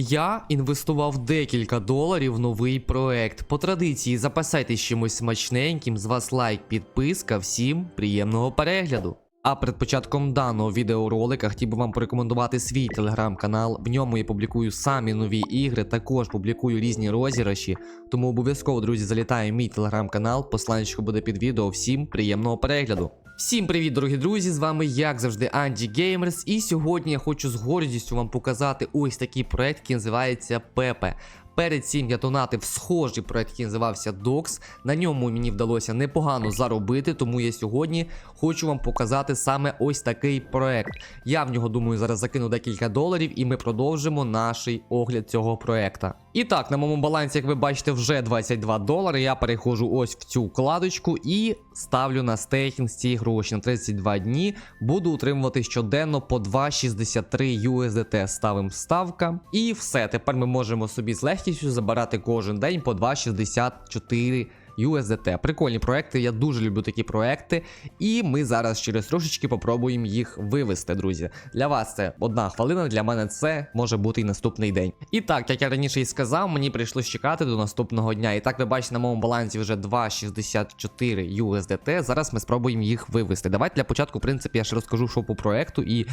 Я інвестував декілька доларів в новий проект. По традиції запасайтесь чимось смачненьким, з вас лайк, підписка, всім приємного перегляду. А перед початком даного відеоролика хотів би вам порекомендувати свій телеграм-канал. В ньому я публікую самі нові ігри, також публікую різні розіграші. Тому обов'язково, друзі, залітаю в мій телеграм-канал. Посланечко буде під відео. Всім приємного перегляду. Всім привіт, дорогі друзі! З вами, як завжди, Анді Геймерс. І сьогодні я хочу з гордістю вам показати ось такий проект, який називається Пепе. Перед цим я донатив схожий проект, який називався Docs. На ньому мені вдалося непогано заробити, тому я сьогодні хочу вам показати саме ось такий проект. Я в нього думаю зараз закину декілька доларів, і ми продовжимо наш огляд цього проекта. І так, на моєму балансі, як ви бачите, вже 22 долари. Я переходжу ось в цю вкладочку і ставлю на стейкінг ці гроші на 32 дні. Буду утримувати щоденно по 2,63 USDT. Ставим ставка. І все. Тепер ми можемо собі з легкістю забирати кожен день по 2,64 USDT. Прикольні проекти, я дуже люблю такі проекти. І ми зараз через трошечки попробуємо їх вивести, друзі. Для вас це одна хвилина, для мене це може бути і наступний день. І так, як я раніше і сказав, мені прийшлось чекати до наступного дня. І так ви бачите, на моєму балансі вже 2,64 USDT. Зараз ми спробуємо їх вивести. Давайте для початку, в принципі, я ще розкажу, що по проекту і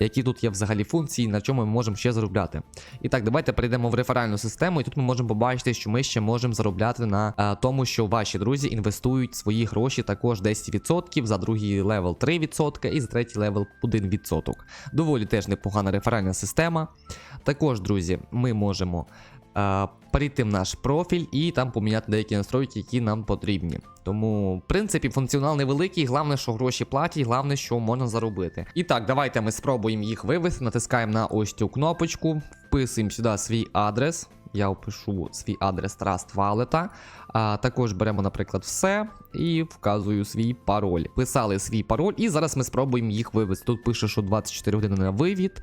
які тут є взагалі функції, на чому ми можемо ще заробляти. І так, давайте перейдемо в реферальну систему, і тут ми можемо побачити, що ми ще можемо заробляти на е, тому, що ваші друзі інвестують свої гроші також 10%, за другий левел 3% і за третій левел 1%. Доволі теж непогана реферальна система. Також, друзі, ми можемо е, перейти в наш профіль і там поміняти деякі настройки, які нам потрібні. Тому, в принципі, функціонал невеликий, головне, що гроші платять, головне, що можна заробити. І так, давайте ми спробуємо їх вивести. Натискаємо на ось цю кнопочку, вписуємо сюди свій адрес. Я впишу свій адрес Trust Wallet. А також беремо, наприклад, все і вказую свій пароль. Писали свій пароль, і зараз ми спробуємо їх вивести. Тут пише, що 24 години на вивід.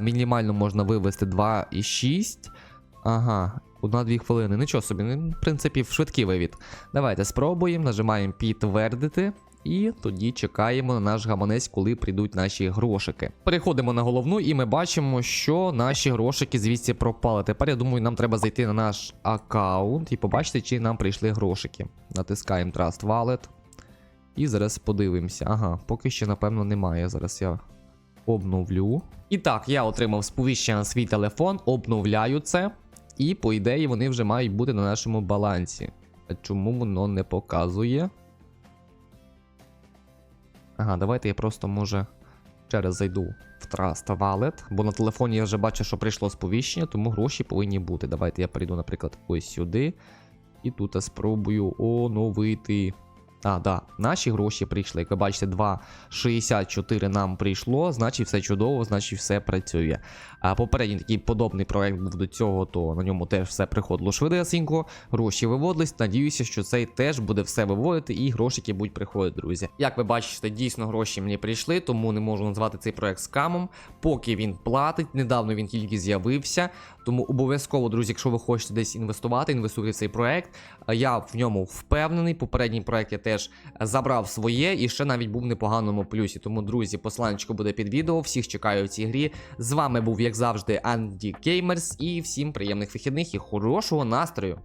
Мінімально можна вивести 2,6. Ага, одна-дві хвилини. Нічого собі, ну, в принципі, швидкий вивід. Давайте спробуємо, нажимаємо підтвердити. І тоді чекаємо на наш гаманець, коли прийдуть наші грошики. Переходимо на головну, і ми бачимо, що наші грошики звідси пропали. Тепер я думаю, нам треба зайти на наш аккаунт і побачити, чи нам прийшли грошики. Натискаємо Trust Wallet. І зараз подивимося. Ага, поки що, напевно, немає. Зараз я обновлю. І так, я отримав сповіщення на свій телефон, обновляю це. І, по ідеї, вони вже мають бути на нашому балансі. Чому воно не показує? Ага, давайте я просто може через зайду в Trust Wallet, бо на телефоні я вже бачу, що прийшло сповіщення, тому гроші повинні бути. Давайте я перейду, наприклад, ось сюди. І тут я спробую оновити. А, да, наші гроші прийшли. Як ви бачите, 2,64 нам прийшло, значить все чудово, значить все працює. А попередній такий подобний проект був до цього, то на ньому теж все приходило швидесенько, гроші виводились. Надіюся, що цей теж буде все виводити і грошики будуть приходити, друзі. Як ви бачите, дійсно гроші мені прийшли, тому не можу назвати цей проект скамом. Поки він платить, недавно він тільки з'явився. Тому обов'язково, друзі, якщо ви хочете десь інвестувати, інвестуйте в цей проект. Я в ньому впевнений. Попередній проект я теж забрав своє і ще навіть був в непоганому плюсі. Тому, друзі, посланечко буде під відео. Всіх чекаю в цій грі. З вами був, як завжди, Анді Геймерс, і всім приємних вихідних і хорошого настрою.